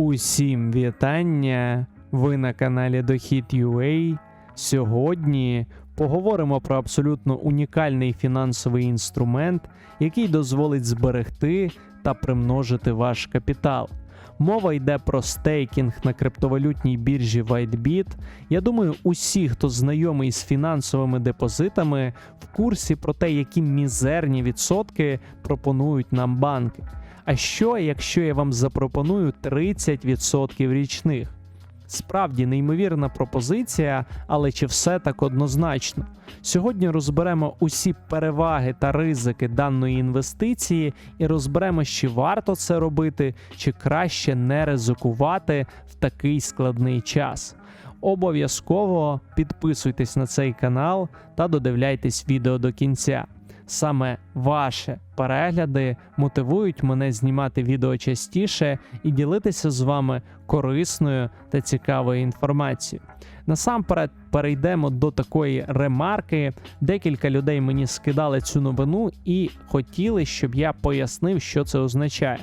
Усім вітання! Ви на каналі Дохід.ua. Сьогодні поговоримо про абсолютно унікальний фінансовий інструмент, який дозволить зберегти та примножити ваш капітал. Мова йде про стейкінг на криптовалютній біржі WhiteBit. Я думаю, усі, хто знайомий з фінансовими депозитами, в курсі про те, які мізерні відсотки пропонують нам банки. А що, якщо я вам запропоную 30% річних? Справді неймовірна пропозиція, але чи все так однозначно? Сьогодні розберемо усі переваги та ризики даної інвестиції і розберемо, чи варто це робити, чи краще не ризикувати в такий складний час. Обов'язково підписуйтесь на цей канал та додивляйтесь відео до кінця. Саме ваші перегляди мотивують мене знімати відео частіше і ділитися з вами корисною та цікавою інформацією. Насамперед перейдемо до такої ремарки. Декілька людей мені скидали цю новину і хотіли, щоб я пояснив, що це означає.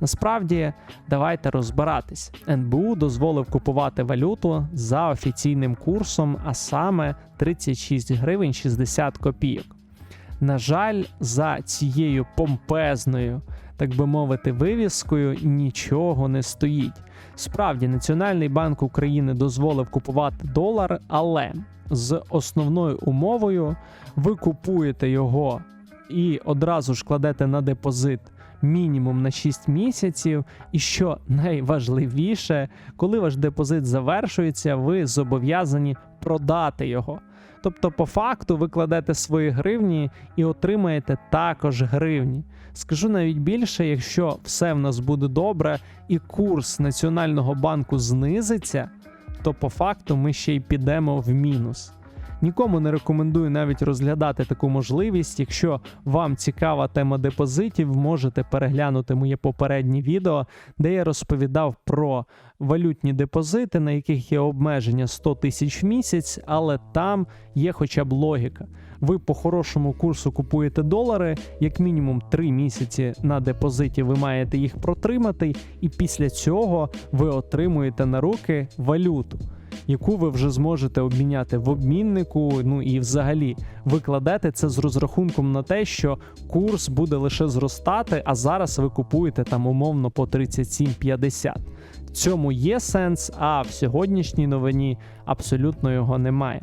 Насправді, давайте розбиратись. НБУ дозволив купувати валюту за офіційним курсом, а саме 36 гривень 60 копійок. На жаль, за цією помпезною, так би мовити, вивіскою нічого не стоїть. Справді, Національний банк України дозволив купувати долар, але з основною умовою ви купуєте його і одразу ж кладете на депозит мінімум на 6 місяців. І що найважливіше, коли ваш депозит завершується, ви зобов'язані продати його. Тобто, по факту, ви кладете свої гривні і отримаєте також гривні. Скажу навіть більше, якщо все в нас буде добре і курс Національного банку знизиться, то по факту ми ще й підемо в мінус. Нікому не рекомендую навіть розглядати таку можливість. Якщо вам цікава тема депозитів, можете переглянути моє попереднє відео, де я розповідав про валютні депозити, на яких є обмеження 100 тисяч в місяць, але там є хоча б логіка. Ви по хорошому курсу купуєте долари, як мінімум 3 місяці на депозиті ви маєте їх протримати, і після цього ви отримуєте на руки валюту яку ви вже зможете обміняти в обміннику. Ну і взагалі викладете це з розрахунком на те, що курс буде лише зростати, а зараз ви купуєте там умовно по 37,50. В цьому є сенс, а в сьогоднішній новині абсолютно його немає.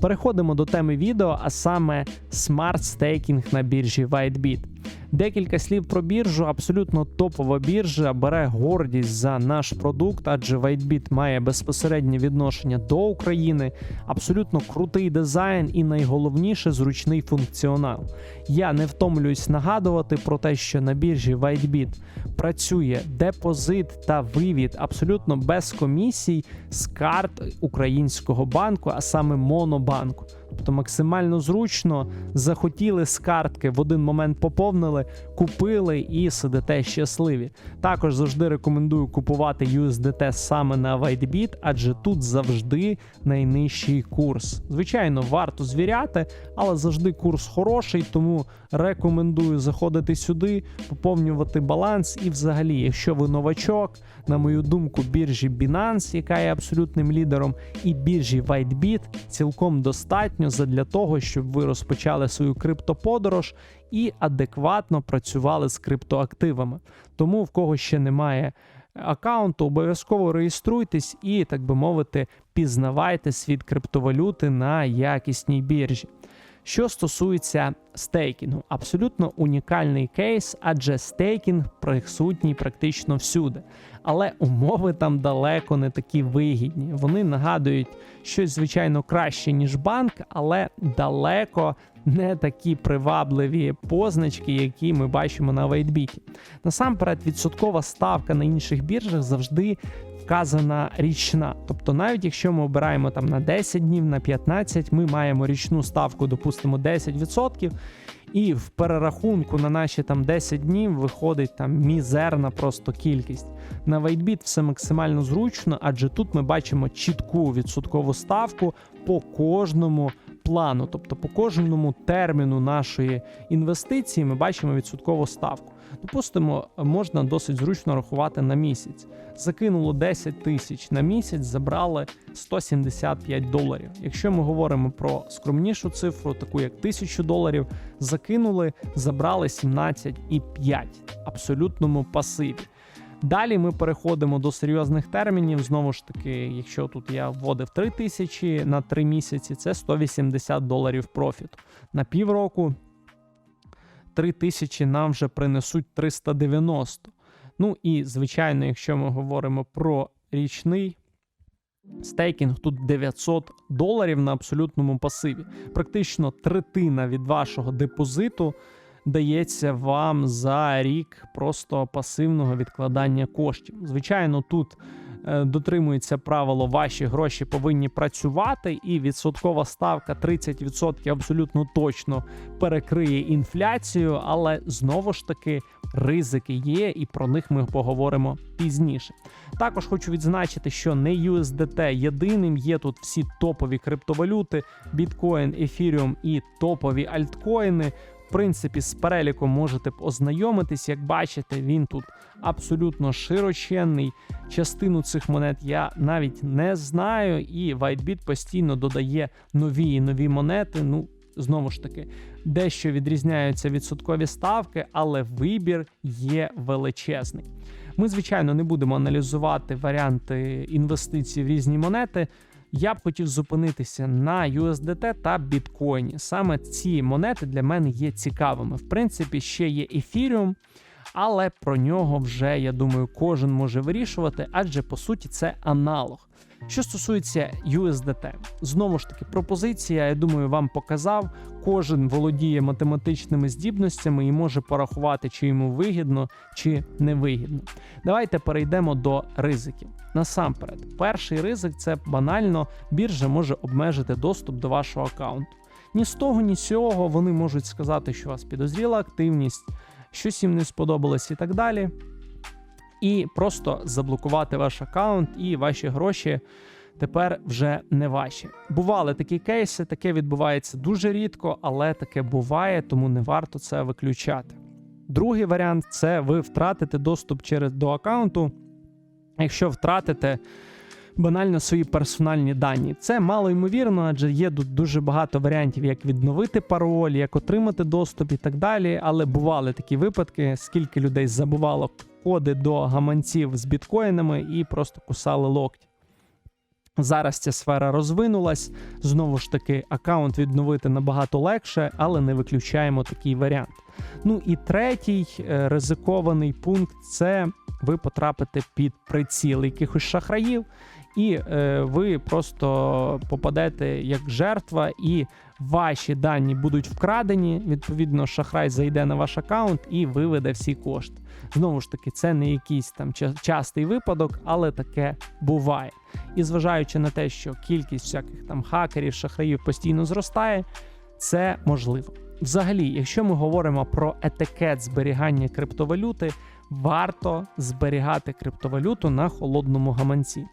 Переходимо до теми відео, а саме Smart Staking на біржі WhiteBit. Декілька слів про біржу. Абсолютно топова біржа бере гордість за наш продукт, адже WhiteBit має безпосереднє відношення до України. Абсолютно крутий дизайн і найголовніше зручний функціонал. Я не втомлююсь нагадувати про те, що на біржі WhiteBit працює депозит та вивід абсолютно без комісій з карт українського банку, а саме Монобанку. Тобто максимально зручно захотіли з картки в один момент поповнили, купили і сидите щасливі. Також завжди рекомендую купувати USDT саме на WhiteBit, адже тут завжди найнижчий курс. Звичайно, варто звіряти, але завжди курс хороший, тому рекомендую заходити сюди, поповнювати баланс. І, взагалі, якщо ви новачок, на мою думку, біржі Binance, яка є абсолютним лідером, і біржі WhiteBit цілком достатньо для того, щоб ви розпочали свою криптоподорож і адекватно працювали з криптоактивами. Тому в кого ще немає аккаунту, обов'язково реєструйтесь і, так би мовити, пізнавайте світ криптовалюти на якісній біржі. Що стосується стейкінгу, абсолютно унікальний кейс, адже стейкінг присутній практично всюди. Але умови там далеко не такі вигідні. Вони нагадують щось, звичайно, краще, ніж банк, але далеко не такі привабливі позначки, які ми бачимо на Вейтбіті. Насамперед, відсоткова ставка на інших біржах завжди вказана річна. Тобто, навіть якщо ми обираємо там на 10 днів, на 15, ми маємо річну ставку, допустимо, 10%. І в перерахунку на наші там 10 днів виходить там мізерна просто кількість. На WhiteBit все максимально зручно, адже тут ми бачимо чітку відсоткову ставку по кожному плану. Тобто по кожному терміну нашої інвестиції ми бачимо відсоткову ставку. Допустимо, можна досить зручно рахувати на місяць. Закинуло 10 тисяч на місяць, забрали 175 доларів. Якщо ми говоримо про скромнішу цифру, таку як 1000 доларів, закинули, забрали 17,5 абсолютному пасиві. Далі ми переходимо до серйозних термінів. Знову ж таки, якщо тут я вводив 3 тисячі на 3 місяці, це 180 доларів профіту. На півроку 3 тисячі нам вже принесуть 390. Ну і звичайно, якщо ми говоримо про річний стейкінг, тут 900 доларів на абсолютному пасиві. Практично третина від вашого депозиту дається вам за рік просто пасивного відкладання коштів. Звичайно, тут е, дотримується правило, ваші гроші повинні працювати, і відсоткова ставка 30% абсолютно точно перекриє інфляцію, але знову ж таки ризики є, і про них ми поговоримо пізніше. Також хочу відзначити, що не USDT єдиним є тут всі топові криптовалюти, біткоін, ефіріум і топові альткоїни. Принципі, з переліком можете ознайомитись. Як бачите, він тут абсолютно широченний. Частину цих монет я навіть не знаю, і WhiteBit постійно додає нові і нові монети. Ну, знову ж таки, дещо відрізняються відсоткові ставки, але вибір є величезний. Ми, звичайно, не будемо аналізувати варіанти інвестицій в різні монети. Я б хотів зупинитися на USDT та біткоїні. Саме ці монети для мене є цікавими. В принципі, ще є Ethereum, але про нього вже, я думаю, кожен може вирішувати, адже по суті це аналог. Що стосується USDT, знову ж таки, пропозиція, я думаю, вам показав. Кожен володіє математичними здібностями і може порахувати, чи йому вигідно, чи невигідно. Давайте перейдемо до ризиків. Насамперед, перший ризик це банально біржа може обмежити доступ до вашого аккаунту. Ні з того, ні з цього вони можуть сказати, що у вас підозріла активність, щось їм не сподобалось і так далі. І просто заблокувати ваш аккаунт і ваші гроші тепер вже не ваші. Бували такі кейси, таке відбувається дуже рідко, але таке буває, тому не варто це виключати. Другий варіант це ви втратите доступ через до аккаунту, якщо втратите банально свої персональні дані. Це мало ймовірно, адже є дуже багато варіантів, як відновити пароль, як отримати доступ і так далі. Але бували такі випадки, скільки людей забувало коди до гаманців з біткоїнами і просто кусали локті. Зараз ця сфера розвинулась. Знову ж таки, аккаунт відновити набагато легше, але не виключаємо такий варіант. Ну і третій е, ризикований пункт це ви потрапите під приціл якихось шахраїв, і е, ви просто попадете як жертва, і ваші дані будуть вкрадені. Відповідно, шахрай зайде на ваш аккаунт і виведе всі кошти. Знову ж таки, це не якийсь там частий випадок, але таке буває. І зважаючи на те, що кількість всяких там хакерів, шахраїв постійно зростає, це можливо. Взагалі, якщо ми говоримо про етикет зберігання криптовалюти, варто зберігати криптовалюту на холодному гаманці.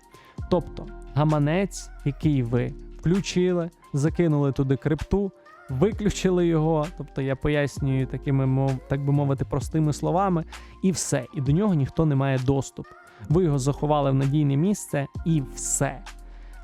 Тобто гаманець, який ви включили, закинули туди крипту, виключили його. Тобто я пояснюю такими мов, так би мовити, простими словами, і все. І до нього ніхто не має доступу. Ви його заховали в надійне місце, і все.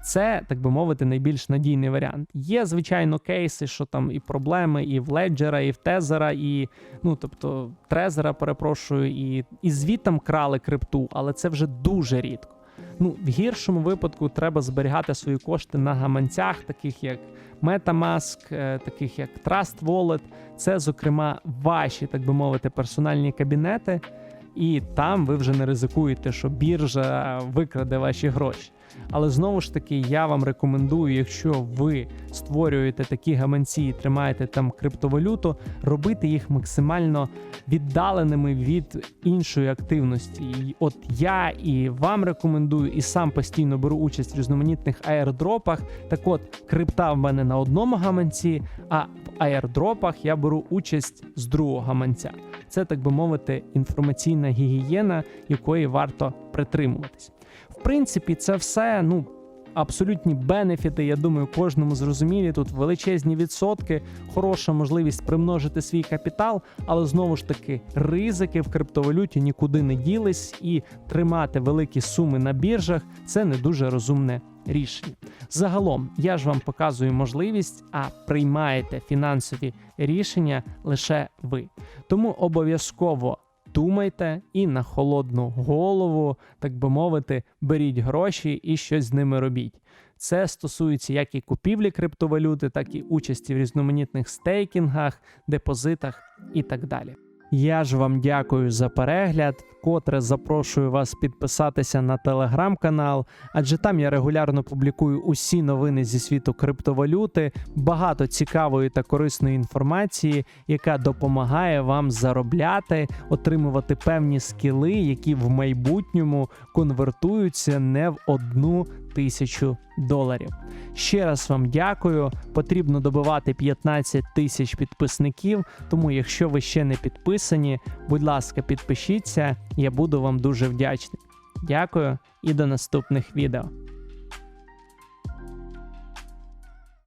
Це, так би мовити, найбільш надійний варіант. Є, звичайно, кейси, що там і проблеми, і в Леджера, і в Тезера, і ну тобто Трезера, перепрошую, і, і звітам крали крипту, але це вже дуже рідко. Ну, в гіршому випадку треба зберігати свої кошти на гаманцях, таких як MetaMask, е, таких як Trust Wallet. Це, зокрема, ваші, так би мовити, персональні кабінети, і там ви вже не ризикуєте, що біржа викраде ваші гроші. Але знову ж таки, я вам рекомендую, якщо ви створюєте такі гаманці і тримаєте там криптовалюту, робити їх максимально віддаленими від іншої активності. І от я і вам рекомендую, і сам постійно беру участь в різноманітних аєрдропах. Так от, крипта в мене на одному гаманці, а в аєрдропах я беру участь з другого гаманця. Це, так би мовити, інформаційна гігієна, якої варто притримуватись. В принципі, це все ну абсолютні бенефіти. Я думаю, кожному зрозумілі. Тут величезні відсотки, хороша можливість примножити свій капітал, але знову ж таки ризики в криптовалюті нікуди не ділись, і тримати великі суми на біржах це не дуже розумне рішення. Загалом я ж вам показую можливість, а приймаєте фінансові рішення лише ви. Тому обов'язково думайте і на холодну голову, так би мовити, беріть гроші і щось з ними робіть. Це стосується як і купівлі криптовалюти, так і участі в різноманітних стейкінгах, депозитах і так далі. Я ж вам дякую за перегляд. Вкотре запрошую вас підписатися на телеграм-канал, адже там я регулярно публікую усі новини зі світу криптовалюти, багато цікавої та корисної інформації, яка допомагає вам заробляти, отримувати певні скіли, які в майбутньому конвертуються не в одну тисячу доларів. Ще раз вам дякую. Потрібно добивати 15 тисяч підписників. Тому, якщо ви ще не підписані, будь ласка, підпишіться, я буду вам дуже вдячний. Дякую і до наступних відео.